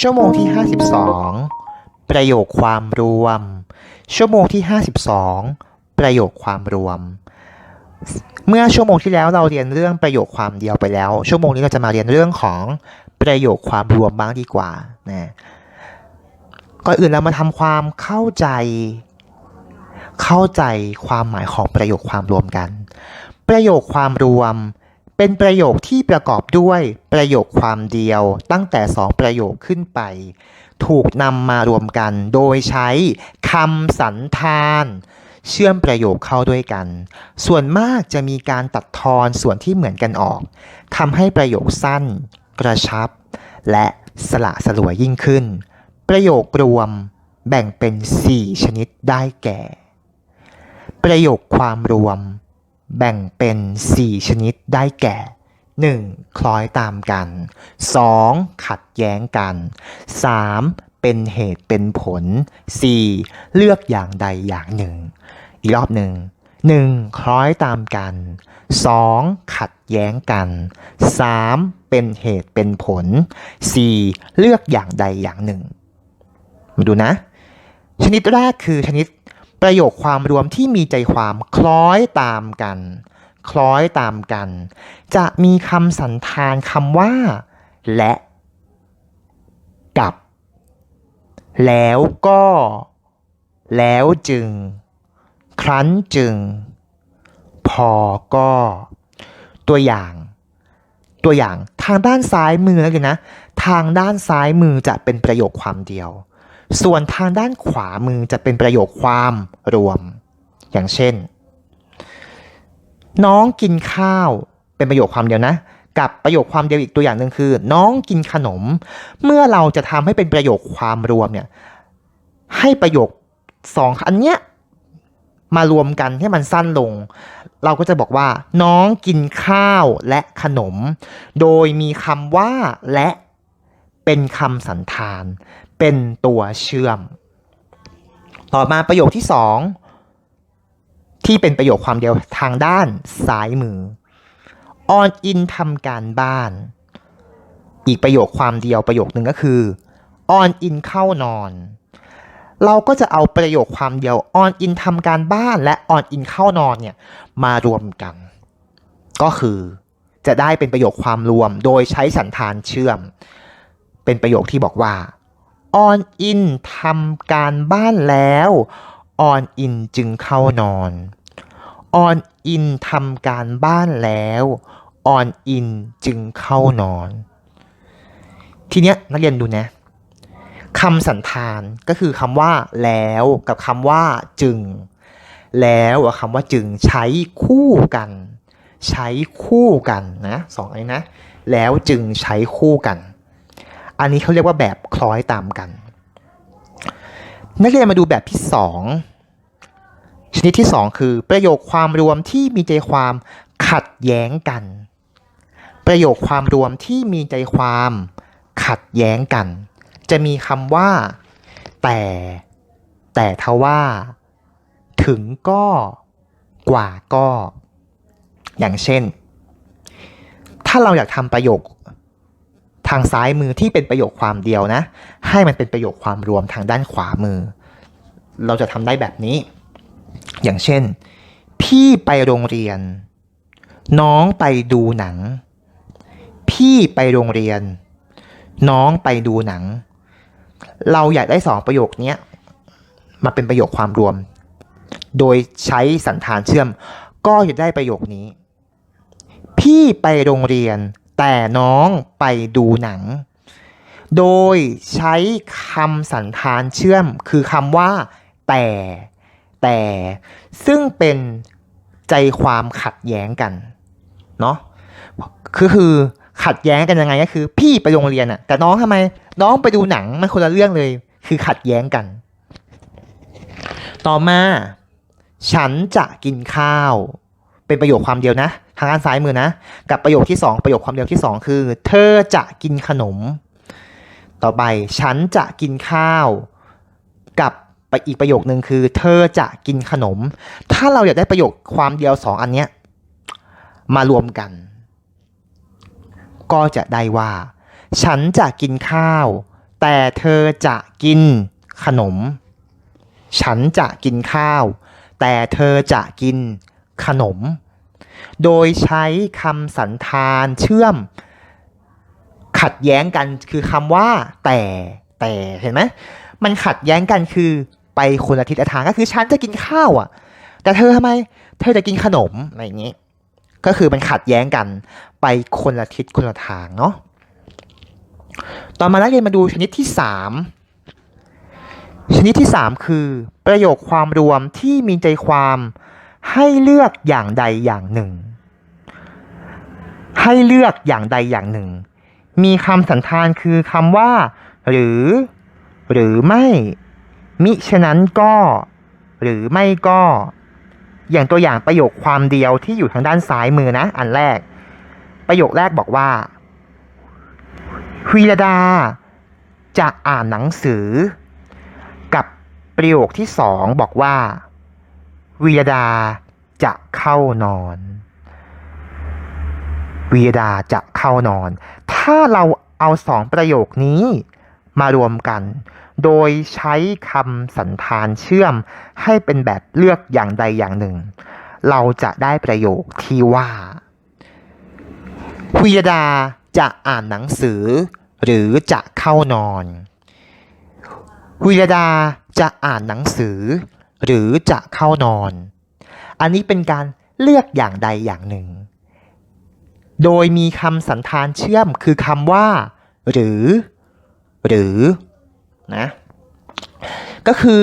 ชั่วโมงที่ 52 ประโยคความรวม ชั่วโมงที่ 52 ประโยคความรวม เมื่อชั่วโมงที่แล้วเราเรียนเรื่องประโยคความเดียวไปแล้ว ชั่วโมงนี้เราจะมาเรียนเรื่องของประโยคความรวมบ้างดีกว่านะก่อนอื่นเรามาทำความเข้าใจ เข้าใจความหมายของประโยคความรวมกัน ประโยคความรวม เป็นประโยคที่ประกอบด้วยประโยคความเดียวตั้งแต่สองประโยคขึ้นไป ถูกนำมารวมกัน โดยใช้คำสันธาน เชื่อมประโยคเข้าด้วยกัน ส่วนมากจะมีการตัดทอนส่วนที่เหมือนกันออกทำให้ประโยคสั้น กระชับ และสละสลวยยิ่งขึ้น ประโยครวมแบ่งเป็น 4 ชนิดได้แก่ ประโยคความรวม แบ่งเป็น 4 ชนิดได้แก่ 1. คล้อยตามกัน 2. ขัดแย้งกัน 3. เป็นเหตุเป็นผล 4. เลือกอย่างใดอย่างหนึ่ง อีกรอบหนึ่ง 1. คล้อยตามกัน 2. ขัดแย้งกัน 3. เป็นเหตุเป็นผล 4. เลือกอย่างใดอย่างหนึ่ง มาดูนะ ชนิดแรกคือชนิด ประโยคความรวมที่มีใจความคล้อยตามกัน คล้อยตามกัน จะมีคำสันธานคำว่า และกับ แล้วก็ แล้วจึง ครั้นจึง พอก็ ตัวอย่าง ตัวอย่างทางด้านซ้ายมือแล้วกันนะ ทางด้านซ้ายมือจะเป็นประโยคความเดียว ส่วนทางด้านขวามือจะเป็นประโยคความรวม อย่างเช่น น้องกินข้าว เป็นประโยคความเดียวนะ กับประโยคความเดียวอีกตัวอย่างหนึ่งคือ น้องกินขนม เมื่อเราจะทำให้เป็นประโยคความรวมเนี่ยให้ประโยคสองอันเนี้ยมารวมกันให้มันสั้นลง เราก็จะบอกว่า น้องกินข้าวและขนม โดยมีคำว่าและเป็นคำสันธาน เป็นตัวเชื่อม ต่อมาประโยคที่สองที่เป็นประโยคความเดียวทางด้านซ้ายมือออนอินทำการบ้าน อีกประโยคความเดียวประโยคหนึ่งก็คือออนอินเข้านอน เราก็จะเอาประโยคความเดียวออนอินทำการบ้านและออนอินเข้านอนเนี่ยมารวมกัน ก็คือจะได้เป็นประโยคความรวมโดยใช้สันธานเชื่อม เป็นประโยคที่บอกว่า ออนอินทำการบ้านแล้วออนอินจึงเข้านอนออนอินทำการบ้านแล้วออนอินจึงเข้านอน ทีเนี้ยนักเรียนดูนะคำสันธานก็คือคำว่าแล้วกับคำว่าจึง แล้วกับคำว่าจึงใช้คู่กัน ใช้คู่กันนะสองอันนี้นะ แล้วจึงใช้คู่กัน อันนี้เขาเรียกว่าแบบคล้อยตามกัน นักเรียนมาดูแบบที่สองชนิดที่สองคือประโยคความรวมที่มีใจความขัดแย้งกัน ประโยคความรวมที่มีใจความขัดแย้งกัน จะมีคำว่า แต่ แต่ทว่า ถึงก็กว่าก็ อย่างเช่น ถ้าเราอยากทำประโยคางซ้ายมือที่เป็นประโยคความเดียวนะ ให้มันเป็นประโยคความรวมทางด้านขวามือ เราจะทำได้แบบนี้ อย่างเช่น พี่ไปโรงเรียน น้องไปดูหนัง พี่ไปโรงเรียน น้องไปดูหนัง เราอยากได้สองประโยคนี้มาเป็นประโยคความรวม โดยใช้สันธานเชื่อม ก็จะได้ประโยคนี้ พี่ไปโรงเรียน แต่น้องไปดูหนัง โดยใช้คำสันธานเชื่อมคือคำว่า แต่ แต่ ซึ่งเป็นใจความขัดแย้งกัน เนาะคือคือขัดแย้งกันยังไงก็คือ พี่ไปโรงเรียนอะแต่น้องทำไม น้องไปดูหนังมันคนละเรื่องเลย คือขัดแย้งกัน ต่อมา ฉันจะกินข้าว เป็นประโยคความเดียวนะ ทางด้านซ้ายมือนะ กับประโยคที่สองประโยคความเดียวที่สองคือ เธอจะกินขนม ต่อไปฉันจะกินข้าว กับไปอีกประโยคนึงคือ เธอจะกินขนม ถ้าเราอยากได้ประโยคความเดียวสองอันเนี้ยมารวมกัน ก็จะได้ว่า ฉันจะกินข้าว แต่เธอจะกินขนม ฉันจะกินข้าว แต่เธอจะกิน ขนม โดยใช้คำสันธานเชื่อม ขัดแย้งกันคือคำว่า แต่แต่เห็นไหมมันขัดแย้งกันคือไปคนละทิศทางก็คือฉันจะกินข้าวอะ แต่เธอทำไม เธอจะกินขนมอะไรอย่างนี้ ก็คือมันขัดแย้งกัน ไปคนละทิศคนละทางเนาะต่อมานักเรียนมาดูชนิดที่สามชนิดที่สามคือ ประโยคความรวมที่มีใจความ ให้เลือกอย่างใดอย่างหนึ่ง ให้เลือกอย่างใดอย่างหนึ่ง มีคำสันธานคือคำว่า หรือ หรือไม่ มิฉะนั้นก็ หรือไม่ก็ อย่างตัวอย่างประโยคความเดียวที่อยู่ทางด้านซ้ายมือนะ อันแรก ประโยคแรกบอกว่าวีรดา จะอ่านหนังสือ กับประโยคที่สองบอกว่าวีรดา จะเข้านอนวีรดาจะเข้านอน ถ้าเราเอาสองประโยคนี้มารวมกัน โดยใช้คำสันธานเชื่อมให้เป็นแบบเลือกอย่างใดอย่างหนึ่ง เราจะได้ประโยคที่ว่าวีรดาจะอ่านหนังสือ หรือจะเข้านอนวีรดาจะอ่านหนังสือ หรือจะเข้านอน อันนี้เป็นการเลือกอย่างใดอย่างหนึ่ง โดยมีคำสันธานเชื่อมคือคำว่า หรือ หรือนะก็คือ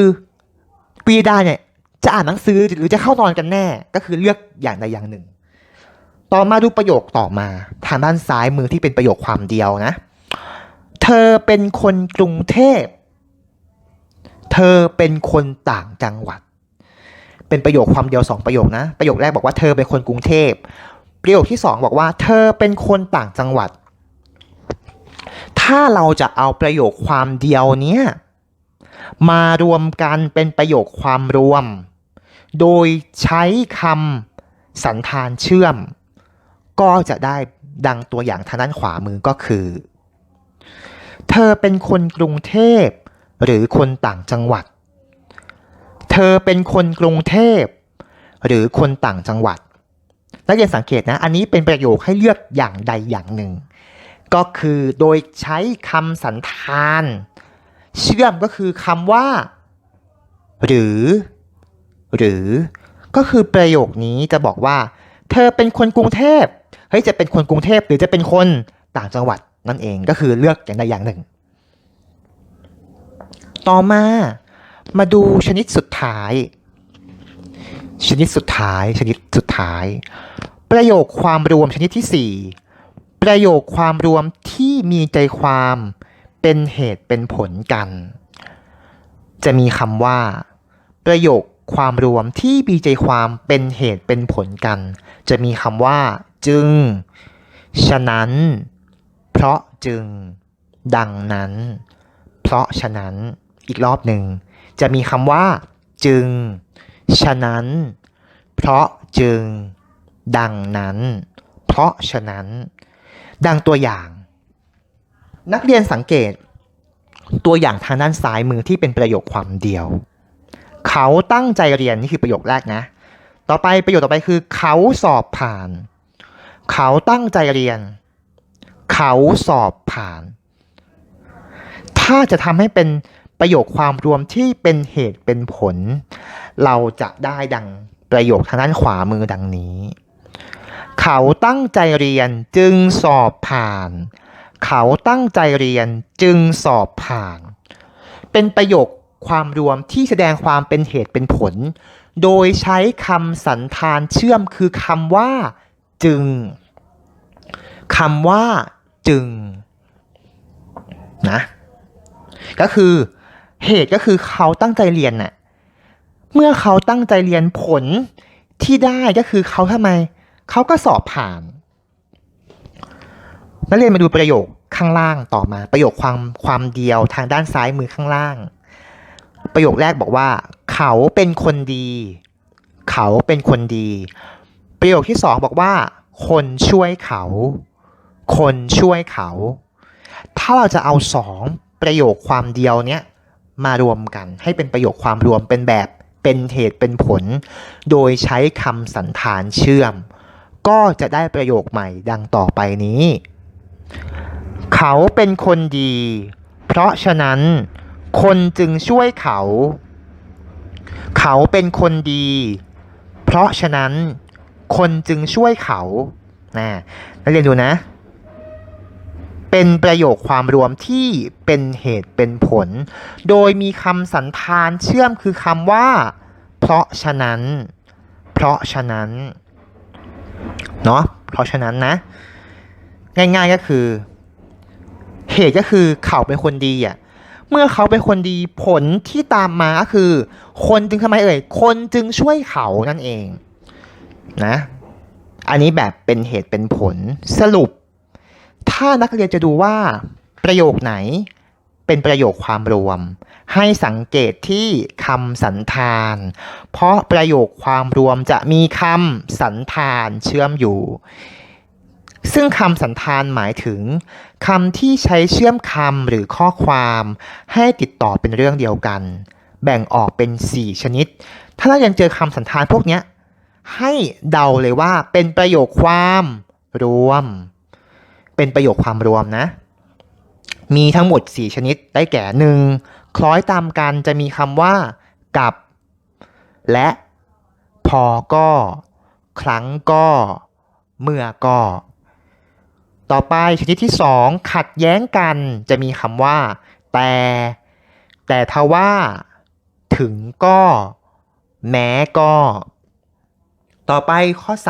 วีดาเนี่ยจะอ่านหนังสือหรือจะเข้านอนกันแน่ ก็คือเลือกอย่างใดอย่างหนึ่ง ต่อมาดูประโยคต่อมา ทางด้านซ้ายมือที่เป็นประโยคความเดียวนะ เธอเป็นคนกรุงเทพ เธอเป็นคนต่างจังหวัด เป็นประโยคความเดียวสองประโยคนะ ประโยคแรกบอกว่าเธอเป็นคนกรุงเทพ ประโยคที่สองบอกว่า เธอเป็นคนต่างจังหวัด ถ้าเราจะเอาประโยคความเดียวเนี้ยมารวมกันเป็นประโยคความรวม โดยใช้คำสันธานเชื่อม ก็จะได้ดังตัวอย่างทางด้านขวามือก็คือ เธอเป็นคนกรุงเทพหรือคนต่างจังหวัด เธอเป็นคนกรุงเทพ หรือคนต่างจังหวัด นักเรียนสังเกตนะ อันนี้เป็นประโยคให้เลือกอย่างใดอย่างหนึ่ง ก็คือโดยใช้คำสันธาน เชื่อมก็คือคำว่า หรือ หรือ ก็คือประโยคนี้จะบอกว่า เธอเป็นคนกรุงเทพเฮ้ยจะเป็นคนกรุงเทพหรือจะเป็นคนต่างจังหวัดนั่นเองก็คือเลือกอย่างใดอย่างหนึ่ง ต่อมา มาดูชนิดสุดท้าย ชนิดสุดท้ายชนิดสุดท้าย ประโยคความรวมชนิดที่ 4 ประโยคความรวมที่มีใจความเป็นเหตุเป็นผลกัน จะมีคำว่า ประโยคความรวมที่มีใจความเป็นเหตุเป็นผลกัน จะมีคำว่า จึง ฉะนั้น เพราะจึง ดังนั้น เพราะฉะนั้นอีกรอบหนึ่ง จะมีคำว่า จึง ฉะนั้น เพราะจึง ดังนั้น เพราะฉะนั้น ดังตัวอย่าง นักเรียนสังเกต ตัวอย่างทางด้านซ้ายมือที่เป็นประโยคความเดียว เขาตั้งใจเรียนนี่คือประโยคแรกนะ ต่อไปประโยคต่อไปคือ เขาสอบผ่าน เขาตั้งใจเรียน เขาสอบผ่าน ถ้าจะทำให้เป็น ประโยคความรวมที่เป็นเหตุเป็นผล เราจะได้ดังประโยคทางด้านขวามือดังนี้ เขาตั้งใจเรียนจึงสอบผ่าน เขาตั้งใจเรียนจึงสอบผ่าน เป็นประโยคความรวมที่แสดงความเป็นเหตุเป็นผล โดยใช้คำสันธานเชื่อมคือคำว่า จึงคำว่า จึง นะ ก็คือ เหตุก็คือเขาตั้งใจเรียนน่ะ เมื่อเขาตั้งใจเรียนผลที่ได้ก็คือเขาทำไม เขาก็สอบผ่าน นักเรียนมาดูประโยคข้างล่างต่อมา ประโยคความความเดียวทางด้านซ้ายมือข้างล่าง ประโยคแรกบอกว่า เขาเป็นคนดี เขาเป็นคนดี ประโยคที่สองบอกว่า คนช่วยเขา คนช่วยเขา ถ้าเราจะเอาสองประโยคความเดียวเนี้ย มารวมกัน ให้เป็นประโยคความรวมเป็นแบบเป็นเหตุเป็นผล โดยใช้คำสันธานเชื่อม ก็จะได้ประโยคใหม่ดังต่อไปนี้ เขาเป็นคนดี เพราะฉะนั้น คนจึงช่วยเขา เขาเป็นคนดี เพราะฉะนั้น คนจึงช่วยเขานะนักเรียนดูนะ เป็นประโยคความรวมที่เป็นเหตุเป็นผล โดยมีคำสันธานเชื่อมคือคำว่า เพราะฉะนั้น เพราะฉะนั้น เนาะเพราะฉะนั้นนะ ง่ายๆก็คือ เหตุก็คือเขาเป็นคนดีอะเมื่อเขาเป็นคนดีผลที่ตามมาก็คือ คนจึงทำไมเอ่ย คนจึงช่วยเขานั่นเองนะ อันนี้แบบเป็นเหตุเป็นผลสรุป ถ้านักเรียนจะดูว่าประโยคไหนเป็นประโยคความรวม ให้สังเกตที่คำสันธาน เพราะประโยคความรวมจะมีคำสันธานเชื่อมอยู่ ซึ่งคำสันธานหมายถึงคำที่ใช้เชื่อมคำหรือข้อความให้ติดต่อเป็นเรื่องเดียวกัน แบ่งออกเป็น 4 ชนิด ถ้าเรายังเจอคำสันธานพวกนี้ให้เดาเลยว่าเป็นประโยคความรวม เป็นประโยคความรวมนะ มีทั้งหมด 4 ชนิดได้แก่หนึ่งคล้อยตามกันจะมีคำว่า กับ และพอก็ ครั้งก็ เมื่อก็ ต่อไปชนิดที่ 2 ขัดแย้งกันจะมีคำว่า แต่ แต่ทว่า ถึงก็ แม้ก็ ต่อไปข้อ 3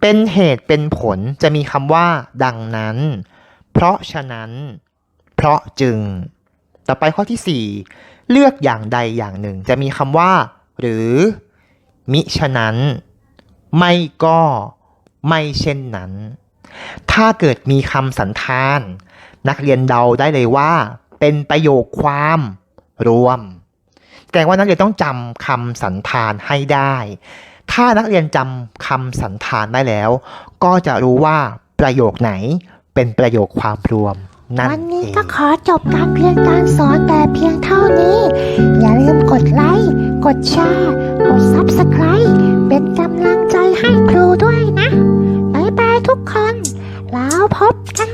เป็นเหตุเป็นผลจะมีคำว่า ดังนั้น เพราะฉะนั้น เพราะจึง ต่อไปข้อที่ 4 เลือกอย่างใดอย่างหนึ่ง จะมีคำว่า หรือ มิฉะนั้น ไม่ก็ไม่เช่นนั้น ถ้าเกิดมีคำสันธาน นักเรียนเดาได้เลยว่า เป็นประโยคความรวมแสดงว่านักเรียนต้องจำคำสันธานให้ได้ ถ้านักเรียนจำคำสันธานได้แล้ว ก็จะรู้ว่าประโยคไหนเป็นประโยคความรวมนั่นเองวันนี้ก็ขอจบการเรียนการสอนแต่เพียงเท่านี้ อย่าลืมกดไลค์กดแชร์กดซับสไคร b ์เป็นกำลังใจให้ครูด้วยนะ บ๊ายบายทุกคน แล้วพบกัน